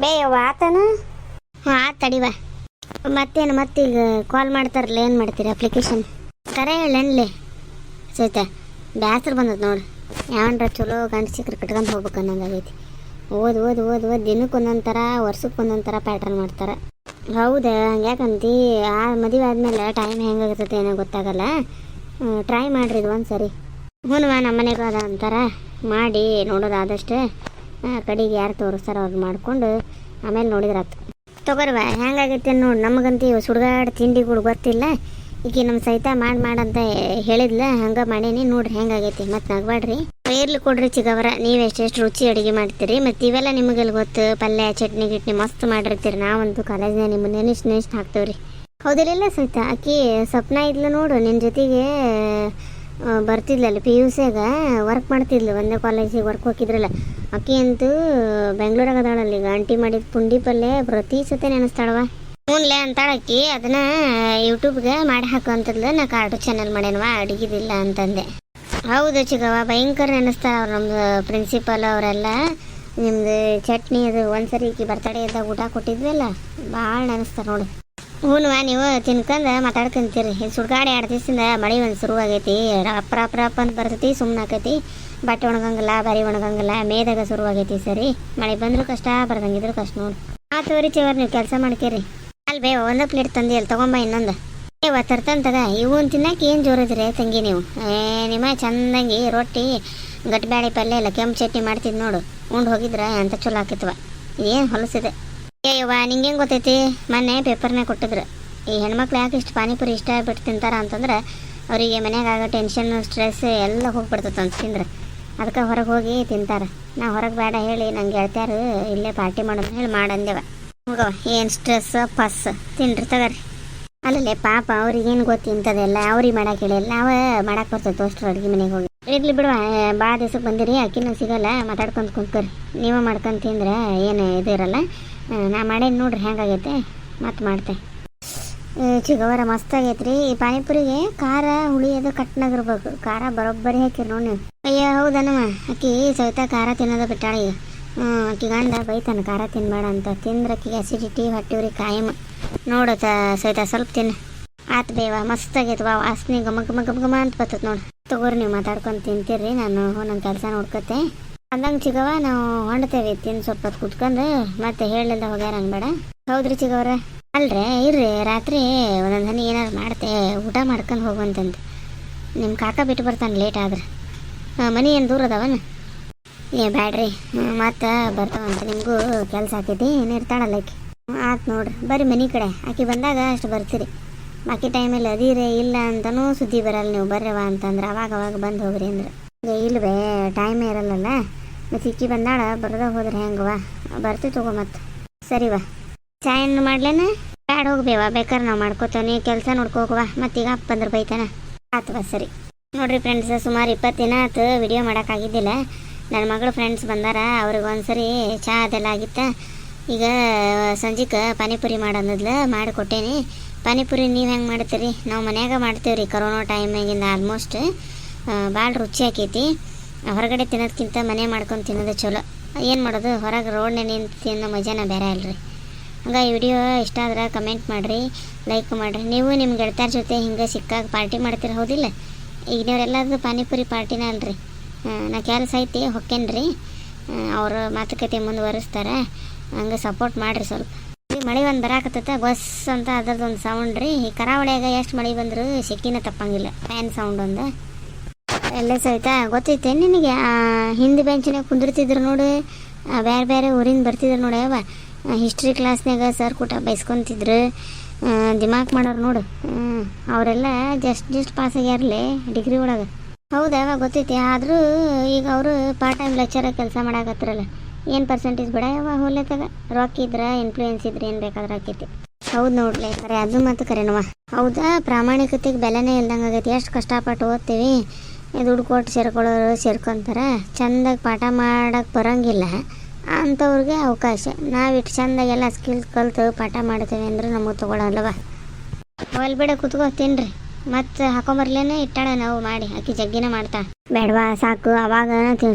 ಬೇಯವ್ವ ಆತನ? ಹಾಂ ತಡಿವ ಮತ್ತೇನು, ಮತ್ತೀಗ ಕಾಲ್ ಮಾಡ್ತಾರಲ್ಲ, ಏನು ಮಾಡ್ತೀರಿ ಅಪ್ಲಿಕೇಶನ್ ಕರೆ ಹೇಳಣ್ಲೆ ಸೈತ ಬ್ಯಾಸ್ರ ಬಂದದ ನೋಡಿ. ಯಾವನ್ರ ಚಲೋ ಗಂಡು ಕಟ್ಕೊಂಡು ಹೋಗ್ಬೇಕು ಅನ್ನೋದಾಗೈತಿ ಓದ್ ಓದ್ ಓದ್ ಓದ್, ದಿನಕ್ಕೆ ಒಂದೊಂದು ಥರ ವರ್ಷಕ್ಕೆ ಒಂದೊಂದು ಥರ ಪ್ಯಾಟ್ರನ್ ಮಾಡ್ತಾರೆ. ಹೌದಾ, ಹಂಗ್ಯಾಕಂತಿ? ಆ ಮದುವೆ ಆದಮೇಲೆ ಟೈಮ್ ಹೆಂಗಾಗಿರ್ತೈತೆ ಏನೋ ಗೊತ್ತಾಗಲ್ಲ. ಟ್ರೈ ಮಾಡ್ರಿ ಇದು ಒಂದು ಸರಿ ಹ್ಞೂ ನಮ್ಮ ಮನೆಗೂ ಅದ ಅಂತಾರ. ಮಾಡಿ, ನೋಡೋದಾದಷ್ಟೇ. ಕಡೆಗೆ ಯಾರು ತೋರಿಸ್ತಾರ ಅವ್ರು ಮಾಡ್ಕೊಂಡು ಆಮೇಲೆ ನೋಡಿದ್ರಾತು ತಗೋರ್ವ, ಹೆಂಗಾಗೈತೆ ನೋಡಿ, ನಮಗಂತೂ ಸುಡ್ಗಾಡು ತಿಂಡಿಗಳು ಗೊತ್ತಿಲ್ಲ. ಈಗ ನಮ್ಮ ಸಹಿತ ಮಾಡಿ ಮಾಡಂತ ಹೇಳಿದ್ಲ, ಹಂಗೆ ಮಾಡೇನಿ ನೋಡ್ರಿ ಹೆಂಗಾಗೈತಿ ಮತ್ತೆ ನಗಬಾಡ್ರಿ ಇರ್ಲಿ ಕೊಡ್ರಿ ಚಿಗವರ, ನೀವು ಎಷ್ಟೆಷ್ಟು ರುಚಿ ಅಡುಗೆ ಮಾಡ್ತೀರಿ ಮತ್ತು ಇವೆಲ್ಲ ನಿಮಗೆಲ್ಲ ಗೊತ್ತು, ಪಲ್ಯ, ಚಟ್ನಿ, ಗಿಟ್ನಿ ಮಸ್ತ್ ಮಾಡಿರ್ತೀರಿ, ನಾವಂತೂ ಕಾಲೇಜ್ನಾಗ ನಿಮ್ಮ ನೆನೆಸ್ ನೆನೆಸ್ಟ್ ಹಾಕ್ತೇವ್ರಿ. ಹೌದಿಲ್ಲ ಸಹಿತ ಆಕಿ ಸ್ವಪ್ನ ಇದ್ಲು ನೋಡು ನಿನ್ನ ಜೊತೆಗೆ ಬರ್ತಿದ್ಲಲ್ಲ ಪಿ ಯು ಸಿಯಾಗ ವರ್ಕ್ ಮಾಡ್ತಿದ್ಲು, ಒಂದೇ ಕಾಲೇಜಿಗೆ ವರ್ಕ್ ಹೋಗಿದ್ರಲ್ಲ. ಅಕ್ಕಿ ಅಂತೂ ಬೆಂಗ್ಳೂರಾಗ ಅದಾಳಲ್ಲ ಈಗ ಆಂಟಿ ಮಾಡಿದ ಪುಂಡಿ ಪಲ್ಯ ಪ್ರತಿ ಸತಿ ನೆನೆಸ್ತಾಳವ ಹ್ಞೂನ್ಲೆ ಅಂತಾಳಕ್ಕಿ ಅದನ್ನ ಯೂಟ್ಯೂಬ್ಗೆ ಮಾಡಿ ಹಾಕುವಂಥದ್ದು ನಾ ಕಾರ್ಟು ಚಾನಲ್ ಮಾಡ್ಯಾನವ ಅಡಿಗಿದಿಲ್ಲ ಅಂತಂದೆ. ಹೌದು ಚಿಗವ ಭಯಂಕರ ನೆನೆಸ್ತಾರ ಅವ್ರು ನಮ್ದು ಪ್ರಿನ್ಸಿಪಲ್ ಅವರೆಲ್ಲ. ನಿಮ್ದು ಚಟ್ನಿ ಅದು ಒಂದ್ಸರಿ ಈಕಿ ಬರ್ತಡೇ ಇದ್ದಾಗ ಊಟ ಕೊಟ್ಟಿದ್ವಲ್ಲ, ಭಾಳ ನೆನೆಸ್ತಾರ ನೋಡಿ. ಹ್ಞೂನ್ವಾ ನೀವು ತಿನ್ಕಂದ ಮಾತಾಡ್ಕೊಂತೀರಿ. ಇದು ಸುಡ್ಗಾಡಿ ಎರಡು ದಿವಸದಿಂದ ಮಳೆ ಒಂದು ಶುರುವಾಗೈತಿ ಅಪ್ರ ಅಪ್ರ ಅಪ್ಪ ಅಂತ ಬರ್ತೈತಿ ಸುಮ್ಮನೆ ಆಕೈತಿ. ಬಟ್ಟೆ ಒಣಗಂಗಿಲ್ಲ, ಬರಿ ಒಣಗಂಗಿಲ್ಲ, ಮೇದಾಗ ಶುರುವಾಗೈತಿ ಸರಿ. ಮಳೆ ಬಂದರೂ ಕಷ್ಟ, ಬರ್ದಂಗಿದ್ರು ಕಷ್ಟ ನೋಡಿ. ಆ ತೋರಿ ಚೇವರ್ ನೀವು ಕೆಲಸ ಮಾಡ್ಕೇರಿ. ಅಲ್ಲಿ ಬೇ ಒಂದು ಪ್ಲೇಟ್ ತಂದಿ ಅಲ್ಲಿ ತೊಗೊಂಬ ಇನ್ನೊಂದು. ಏ ಒತ್ತರ್ತಂತದ ತಗ. ಇವನ್ ತಿನ್ನಕ್ಕೆ ಏನು ಜೋರಿದ್ರಿ ತಂಗಿ ನೀವು? ಏ, ನಿಮ್ಮ ಚಂದಂಗಿ ರೊಟ್ಟಿ ಗಟ್ಟಿಬ್ಯಾಳಿ ಪಲ್ಯ ಇಲ್ಲ, ಕೆಂಪು ಚಟ್ನಿ ಮಾಡ್ತಿದ್ ನೋಡು. ಉಂಡು ಹೋಗಿದ್ರ ಅಂತ ಚಲೋ ಆಕಿತ್ವ. ಏನು ಹೊಲಸಿದೆ ಏಯವ್ವ ನಿಂಗೆ ಹೆಂಗೆ ಗೊತ್ತೈತಿ? ಮೊನ್ನೆ ಪೇಪರ್ನಾಗ ಕೊಟ್ಟಿದ್ರು. ಈ ಹೆಣ್ಮಕ್ಳು ಯಾಕೆ ಇಷ್ಟು ಪಾನಿಪುರಿ ಇಷ್ಟ ಆಗ್ಬಿಟ್ಟು ತಿಂತಾರ ಅಂತಂದ್ರೆ ಅವರಿಗೆ ಮನ್ಯಾಗ ಆಗೋ ಟೆನ್ಷನ್ ಸ್ಟ್ರೆಸ್ ಎಲ್ಲ ಹೋಗ್ಬಿಡ್ತೈತೆ ಅಂತ ತಿಂದ್ರೆ. ಅದಕ್ಕೆ ಹೊರಗೆ ಹೋಗಿ ತಿಂತಾರೆ. ನಾ ಹೊರಗೆ ಬೇಡ ಹೇಳಿ ನಂಗೆ ಗೆಳತ್ಯಾರು ಇಲ್ಲೇ ಪಾರ್ಟಿ ಮಾಡೋದು ಹೇಳಿ ಮಾಡಂದೇವ ಹೋಗವ ಏನು ಸ್ಟ್ರೆಸ್ ಪಸ್ ತಿನ್ರಿ ತಗರಿ. ಅಲ್ಲಲ್ಲೇ ಪಾಪ ಅವ್ರಿಗೇನು ಗೊತ್ತು ಇಂಥದ್ದೆಲ್ಲ ಅವ್ರಿಗೆ ಮಾಡಕ್ಕೆ ಹೇಳಿಲ್ಲ ನಾವು ಮಾಡಕ್ಕೆ ಬರ್ತೈತೆ ಅಷ್ಟು ಅಡುಗೆ ಮನೆಗೆ ಹೋಗಿ. ಇರ್ಲಿ ಬಿಡುವ ಭಾಳ ದಿವ್ಸಕ್ಕೆ ಬಂದಿರಿ ಅಕ್ಕಿನೂ ಸಿಗಲ್ಲ ಮಾತಾಡ್ಕೊಂತ ಕುಂತ್ಕೊರಿ ನೀವೇ ಮಾಡ್ಕೊಂಡು ತಿಂದ್ರೆ ಏನು ಇದಿರಲ್ಲ ನಾ ಮಾಡೇನಿ ನೋಡ್ರಿ, ಹೆಂಗಾಗೈತೆ? ಮತ್ತೆ ಮಾಡ್ತೆ. ಚಿಗವರ ಮಸ್ತ್ ರೀ ಈ ಪಾನಿಪುರಿಗೆ ಖಾರ, ಹುಳಿ ಅದು ಕಟ್ನಾಗಿರ್ಬೇಕು. ಖಾರ ಬರೋಬ್ಬರಿ ಹಾಕಿರಿ ನೋಡಿ ನೀವು. ಅಯ್ಯ, ಹೌದನಮ್ಮ. ಅಕ್ಕಿ, ಸವಿತಾ ಖಾರ ತಿನ್ನೋದು ಬಿಟ್ಟಾಳ. ಈಗ ಆಕಿ ಗಂಡ ಬೈತಾನ, ಖಾರ ತಿನ್ಬೇಡ ಅಂತ. ತಿಂದ್ರೆ ಅಕ್ಕಿಗೆ ಅಸಿಡಿಟಿ ಹೊಟ್ಟಿವ್ರಿ ಕಾಯಂ. ನೋಡು ಸವಿತಾ, ಸ್ವಲ್ಪ ತಿನ್ನು ಆತ್ ಬೇವ, ಮಸ್ತ್ ಆಗೈತೆ. ವಾ, ವಾಸನೆ ಗಮ ಗಮ ಗಮ ಗಮ ಅಂತ ಬರ್ತದೆ ನೋಡಿ. ತಗೋರಿ ನೀವು ಮಾತಾಡ್ಕೊಂಡು ತಿಂತೀರಿ. ನಾನು ನನ್ನ ಕೆಲಸ ನೋಡ್ಕೊತೆ. ಅಂದಂಗೆ ಚಿಗವ ನಾವು ಹೊಂಡ್ತೇವೆ ತಿಂದು ಸ್ವಲ್ಪ ಹೊತ್ತು ಕುತ್ಕೊಂಡು, ಮತ್ತೆ ಹೇಳಿಲ್ದ ಹೋಗ್ಯಾರ ಬೇಡ. ಹೌದ್ರಿ ಚಿಗವ್ರ? ಅಲ್ರಿ, ಇರ್ರಿ, ರಾತ್ರಿ ಒಂದೊಂದು ಹನಿ ಏನಾರು ಮಾಡ್ತೆ, ಊಟ ಮಾಡ್ಕೊಂಡು ಹೋಗುವಂತಂದು ನಿಮ್ಮ ಕಾಕ ಬಿಟ್ಟು ಬರ್ತಾನೆ ಲೇಟ್ ಆದ್ರೆ. ಮನೆ ಏನು ದೂರ ಅದಾವನ? ಏ, ಬ್ಯಾಡ್ರಿ. ಮತ್ತೆ ಬರ್ತಾವಂತ ನಿಮಗೂ ಕೆಲಸ ಆಕೈತಿ ಇರ್ತಾಳಲ್ಲ ಆಕೆ. ಆತು ನೋಡ್ರಿ. ಬರ್ರಿ ಮನೆ ಕಡೆ. ಆಕೆ ಬಂದಾಗ ಅಷ್ಟು ಬರ್ತೀರಿ. ಬಾಕಿ ಟೈಮಲ್ಲಿ ಅದೀರಿ, ಇಲ್ಲ ಅಂತನೂ ಸುದ್ದಿ ಬರಲ್ಲ, ನೀವು ಬರ್ರವ ಅಂತಂದ್ರೆ, ಅವಾಗ ಅವಾಗ ಬಂದು ಹೋಗ್ರಿ ಅಂದ್ರೆ. ಇಲ್ವೇ ಟೈಮೇ ಇರಲ್ಲಲ್ಲ. ಮತ್ತು ಇಕ್ಕಿ ಬಂದಾಳ, ಬರ್ದ ಹೋದ್ರೆ ಹೆಂಗವ ಬರ್ತಿ ತಗೋ ಮತ್ತೆ ಸರಿವಾ ಚಾಯನ್ನು ಮಾಡ್ಲೇನ? ಬ್ಯಾಡ ಹೋಗ್ಬೇವಾ ಬೇಕಾದ್ರೆ ನಾವು ಮಾಡ್ಕೋತೇವೆ ಕೆಲಸ ನೋಡ್ಕೋಗುವ ಮತ್ತೀಗ ಅಪ್ಪ ಬೈತಾನೆ. ಆತವ ಸರಿ. ನೋಡ್ರಿ ಫ್ರೆಂಡ್ಸ್ ಸುಮಾರು ಇಪ್ಪತ್ತು ದಿನ ಆತು ವಿಡಿಯೋ ಮಾಡೋಕ್ಕಾಗಿದ್ದಿಲ್ಲ ನನ್ನ ಮಗಳು ಫ್ರೆಂಡ್ಸ್ ಬಂದಾರ, ಅವ್ರಿಗೆ ಒಂದ್ಸರಿ ಚಹಾ ಅದೆಲ್ಲ ಆಗಿತ್ತ. ಈಗ ಸಂಜೆಗೆ ಪಾನಿಪುರಿ ಮಾಡಂದದ್ಲ ಮಾಡಿ ಕೊಟ್ಟೇನಿ ಪಾನಿಪುರಿ ನೀವು ಹೆಂಗೆ ಮಾಡ್ತೀರಿ? ನಾವು ಮನ್ಯಾಗ ಮಾಡ್ತೀವಿ ರೀ ಕರೋನಾ ಟೈಮಾಗಿಂದ ಆಲ್ಮೋಸ್ಟ್ ಭಾಳ ರುಚಿ ಆಕೈತಿ. ಹೊರಗಡೆ ತಿನ್ನೋದಕ್ಕಿಂತ ಮನೆ ಮಾಡ್ಕೊಂಡು ತಿನ್ನೋದು ಚಲೋ. ಏನು ಮಾಡೋದು? ಹೊರಗೆ ರೋಡ್ನೇ ನಿಂತು ತಿನ್ನೋ ಮಜಾನ ಬೇರೆ ಅಲ್ರಿ. ಹಂಗೆ ಈ ವಿಡಿಯೋ ಇಷ್ಟ ಆದ್ರೆ ಕಮೆಂಟ್ ಮಾಡಿರಿ ಲೈಕ್ ಮಾಡಿರಿ. ನೀವು ನಿಮ್ಮ ಗೆಳತಾರ ಜೊತೆ ಹಿಂಗೆ ಸಿಕ್ಕಾಗ ಪಾರ್ಟಿ ಮಾಡ್ತೀರ ಹೌದಿಲ್ಲ? ಈಗ ನೀವರೆಲ್ಲದು ಪಾನಿಪುರಿ ಪಾರ್ಟಿನ ಅಲ್ರಿ. ನಾ ಕೆಲಸ ಐತಿ, ಹೊಕ್ಕೇನ್ರಿ. ಅವರು ಮಾತುಕತೆ ಮುಂದುವರಿಸ್ತಾರೆ. ಹಂಗೆ ಸಪೋರ್ಟ್ ಮಾಡಿರಿ ಸ್ವಲ್ಪ. ಮಳೆ ಒಂದು ಬರಾಕತ್ತೈತೆ ಬಸ್ ಅಂತ ಅದ್ರದ್ದು ಒಂದು ಸೌಂಡ್ ರೀ. ಈ ಕರಾವಳಿಯಾಗ ಎಷ್ಟು ಮಳೆ ಬಂದರೂ ಸೆಕಿನ ತಪ್ಪಂಗಿಲ್ಲ. ಫ್ಯಾನ್ ಸೌಂಡ್ ಒಂದು. ಎಲ್ಲ ಸಹಿತ ಗೊತ್ತೈತೆ. ನಿನಗೆ ಹಿಂದಿ ಬೆಂಚಿನಾಗ ಕುಂದಿರ್ತಿದ್ರು ನೋಡು. ಬೇರೆ ಬೇರೆ ಊರಿಂದ ಬರ್ತಿದ್ರು ನೋಡಿ ಅವ ಹಿಸ್ಟ್ರಿ ಕ್ಲಾಸ್ನಾಗ ಸರ್ ಕೂಟ ಬೈಸ್ಕೊತಿದ್ರು. ದಿಮಾಕ್ ಮಾಡೋರು ನೋಡು. ಅವರೆಲ್ಲ ಜಸ್ಟ್ ಜಸ್ಟ್ ಪಾಸ್ ಆಗ್ಯಾರಲಿ ಡಿಗ್ರಿ ಒಳಗೆ. ಹೌದಾ ಗೊತ್ತೈತಿ. ಆದರೂ ಈಗ ಅವರು ಪಾರ್ಟ್ ಟೈಮ್ ಲೆಕ್ಚರ ಕೆಲಸ ಮಾಡಾಕತ್ರಲ್ಲ ಏನು ಪರ್ಸೆಂಟೇಜ್ ಬಿಡ ಯಾವ ಹೋಗ್ಲತ್ತಾಗ ರೊಕ್ಕ ಇದ್ರೆ ಇನ್ಫ್ಲೂಯೆನ್ಸ್ ಇದ್ರೆ, ಏನು ಬೇಕಾದ್ರೆ ಆಕೈತಿ. ಹೌದು ನೋಡ್ಲಿ ಖರೆ, ಅದು ಮತ್ತು ಕರೆನವ ಹೌದಾ, ಪ್ರಾಮಾಣಿಕತೆಗೆ ಬೆಲೆನೇ ಇಲ್ದಂಗೆ ಆಗೈತಿ ಎಷ್ಟು ಕಷ್ಟಪಟ್ಟು ಓದ್ತೀವಿ. ದುಡ್ಡು ಕೊಟ್ಟು ಸೇರ್ಕೊಳ್ಳೋರು ಸೇರ್ಕೊಂತಾರೆ. ಚಂದಾಗಿ ಪಾಠ ಮಾಡಕ್ಕೆ ಬರೋಂಗಿಲ್ಲ. ಅಂಥವ್ರಿಗೆ ಅವಕಾಶ. ನಾವು ಇಟ್ಟು ಚಂದಾಗೆಲ್ಲ ಸ್ಕಿಲ್ ಕಲ್ತು ಪಾಠ ಮಾಡ್ತೇವೆ ಅಂದ್ರೆ ನಮಗೆ ತೊಗೊಳಲ್ಲವ ಹೋಲ್ ಬಿಡ ಕುತ್ಕೋ, ತಿನ್ರಿ. ಮತ್ತೆ ಹಾಕೊಂಬರ್ಲೇನೆ ಇಟ್ಟಾಳ ನಾವು ಮಾಡಿ. ಆಕಿ ಜಗ್ಗಿನ ಮಾಡ್ತಾ. ಬೇಡವಾ, ಸಾಕು. ಅವಾಗ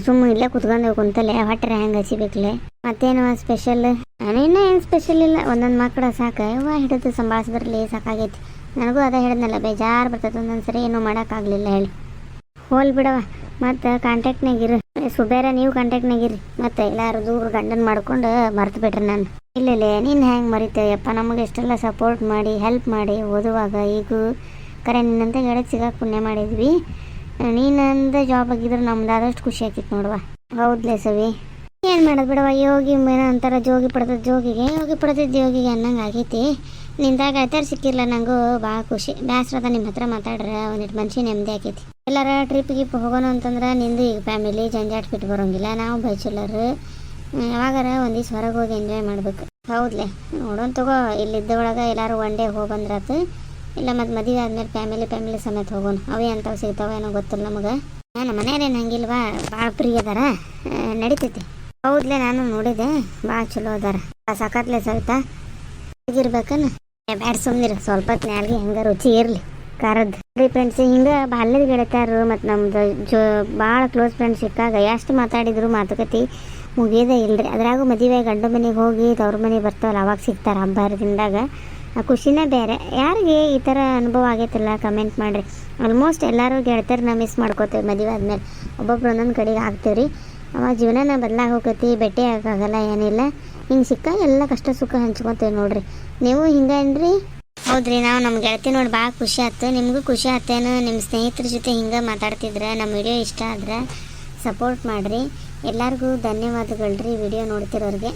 ಸುಮ್ಮ ಇಲ್ಲೇ ಕುತ್ಕೊಂಡು ಕುಂತಲೆ ಹೊಟ್ಟರೆ ಹೆಂಗೆ ಹಸಿಬೇಕಲೆ? ಮತ್ತೇನು ಸ್ಪೆಷಲ್ ನಾನಿನ್ನೂ ಏನು ಸ್ಪೆಷಲ್ ಇಲ್ಲ. ಒಂದೊಂದು ಮಕ್ಕಳು ಸಾಕು. ಯವ್ವ ಹಿಡಿದು ಸಂಭಾಳಿಸಿದ್ರಲ್ಲಿ ಸಾಕಾಗೈತಿ. ನನಗೂ ಅದೇ ಹೇಳಿದ್ನಲ್ಲ ಬೇಜಾರು ಬರ್ತೈತೆ ಒಂದೊಂದು ಸರಿ ಏನೂ ಮಾಡೋಕ್ಕಾಗಲಿಲ್ಲ ಹೇಳಿ. ಹೋಲ್ ಬಿಡವ ಮತ್ತು ಕಾಂಟ್ಯಾಕ್ಟ್ನಾಗಿರು ಸುಬೇರ ನೀವು ಕಾಂಟ್ಯಾಕ್ಟ್ನಾಗಿರಿ ಮತ್ತು ಎಲ್ಲಾರು ದೂರ ಗಂಡನ ಮಾಡ್ಕೊಂಡು ಮರ್ತು ಬಿಡ್ರಿ ನಾನು. ಇಲ್ಲ ಇಲ್ಲ, ನೀನು ಹೆಂಗೆ ಮರಿತೇಯಪ್ಪ? ನಮಗೆ ಎಷ್ಟೆಲ್ಲ ಸಪೋರ್ಟ್ ಮಾಡಿ ಹೆಲ್ಪ್ ಮಾಡಿ ಓದುವಾಗ ಈಗ ಕರೆ ನಿನ್ನಂತ ಗೆಳತಿ ಸಿಗಕ್ಕೆ ಪುಣ್ಯ ಮಾಡಿದ್ವಿ. ನೀನಂದ ಜಾಬ್ ಆಗಿದ್ರೆ ನಮ್ದು ಆದಷ್ಟು ಖುಷಿ ಆಕಿತ್ತು ನೋಡುವ. ಹೌದ್ಲೇ ಸವಿ. ಏನು ಮಾಡೋದು ಬಿಡವ ಯೋಗಿ ಮೇನ ಅಂತಾರ, ಜೋಗಿ ಪಡ್ದದ ಜೋಗಿಗೆ. ಯೋಗಿ ಪಡ್ದಿದ್ದು ಯೋಗಿಗೆ ಅನ್ನಂಗೆ ಆಗೈತಿ. ನಿಂದಾಗ ಆಯ್ತಾರ ಸಿಕ್ಕಿರಲ್ಲ ನಂಗೂ ಭಾಳ ಖುಷಿ. ಬ್ಯಾಸ್ರದ ನಿಮ್ಮ ಹತ್ರ ಮಾತಾಡ್ರೆ ಒಂದಿಟ್ಟು ಮನ್ಷಿ ನೆಮ್ಮದಿ ಆಕೈತಿ. ಎಲ್ಲಾರ ಟ್ರಿಪ್ ಗಿಪ್ ಹೋಗೋಣ ಅಂತಂದ್ರೆ ನಿಂದು ಈಗ ಫ್ಯಾಮಿಲಿ ಜಂಜಾಟ್ ಬಿಟ್ಟು ಬರೋಂಗಿಲ್ಲ. ನಾವು ಬೈಚುಲರ್ ಯಾವಾಗಾರ ಒಂದು ಹೊರಗೆ ಹೋಗಿ ಎಂಜಾಯ್ ಮಾಡ್ಬೇಕು. ಹೌದ್ಲೆ? ನೋಡೋಣ ತಗೋ. ಇಲ್ಲಿದ್ದ ಒಳಗೆ ಎಲ್ಲಾರು ಒನ್ ಡೇ ಹೋಗಿ ಬಂದ್ರಾತು. ಇಲ್ಲ ಮತ್ತು ಮದುವೆ ಆದ್ಮೇಲೆ ಫ್ಯಾಮಿಲಿ ಫ್ಯಾಮಿಲಿ ಸಮೇತ ಹೋಗೋಣ. ಅವೇ ಅಂಥವು ಸಿಗ್ತಾವೆ ಏನೋ ಗೊತ್ತಿಲ್ಲ ನಮಗೆ. ನಮ್ಮ ಮನೆಯವ್ರೇನು ಹಂಗಿಲ್ವಾ? ಭಾಳ ಪ್ರಿಯ ಅದಾರ. ನಡೀತೈತಿ. ಹೌದ್ಲೆ, ನಾನು ನೋಡಿದೆ. ಭಾಳ ಚಲೋ ಅದಾರ. ಸಾಕತ್ಲೆ ಸವಿತಾ ಹೇಗಿರ್ಬೇಕನ ಬ್ಯಾಡ್ ಸುಮ್ಮನಿರು ಸ್ವಲ್ಪ ಹೊತ್ತು ಹೆಂಗ ರುಚಿ ಇರಲಿ. ಖಾರದ್ದು ರೀ ಫ್ರೆಂಡ್ಸ್ ಹಿಂಗೆ ಬಾಲ್ಯದ ಗೆಳತಿಯರು ಮತ್ತು ನಮ್ದು ಜೋ ಭಾಳ ಕ್ಲೋಸ್ ಫ್ರೆಂಡ್ಸ್ ಸಿಕ್ಕಾಗ ಎಷ್ಟು ಮಾತಾಡಿದ್ರು ಮಾತುಕತೆ ಮುಗಿಯೋದೇ ಇಲ್ರಿ. ಅದ್ರಾಗೂ ಮದುವೆ ಗಂಡು ಮನೆಗೆ ಹೋಗಿ ತವ್ರ ಮನೆಗೆ ಬರ್ತಾವಲ್ಲ, ಅವಾಗ ಸಿಗ್ತಾರೆ ಹಬ್ಬ ಹರಿದಿಂದಾಗ ಆ ಖುಷಿನೇ ಬೇರೆ. ಯಾರಿಗೆ ಈ ಥರ ಅನುಭವ ಆಗೈತಿಲ್ಲ ಕಮೆಂಟ್ ಮಾಡಿರಿ. ಆಲ್ಮೋಸ್ಟ್ ಎಲ್ಲರೂ ಗೆಳತಿಯರನ್ನ ಮಿಸ್ ಮಾಡ್ಕೋತೇವೆ ಮದುವೆ ಆದಮೇಲೆ. ಒಬ್ಬೊಬ್ರು ಒಂದೊಂದು ಕಡೆಗೆ ಆಗ್ತೇವೆ ರೀ ಅವಾಗ ಜೀವನನ ಬದಲಾಗಿ ಹೋಗತಿ ಭೇಟಿ ಆಗೋಕ್ಕಾಗಲ್ಲ ಏನಿಲ್ಲ. ಹಿಂಗೆ ಸಿಕ್ಕ ಎಲ್ಲ ಕಷ್ಟ ಸುಖ ಹಂಚ್ಕೊತೇವೆ ನೋಡಿರಿ. ನೀವು ಹಿಂಗೇನ್ರಿ ಹೌದ್ರಿ, ನಾವು ನಮ್ಮ ಗೆಳತಿ ನೋಡಿ ಭಾಳ ಖುಷಿ ಆಯ್ತು ನಿಮಗೂ ಖುಷಿ ಆತೇನು? ನಿಮ್ಮ ಸ್ನೇಹಿತರ ಜೊತೆ ಹಿಂಗೆ ಮಾತಾಡ್ತಿದ್ರೆ ನಮ್ಮ ವಿಡಿಯೋ ಇಷ್ಟ ಆದ್ರೆ ಸಪೋರ್ಟ್ ಮಾಡಿರಿ. ಎಲ್ಲರಿಗೂ ಧನ್ಯವಾದಗಳು ರೀ ವಿಡಿಯೋ ನೋಡ್ತಿರೋರಿಗೆ.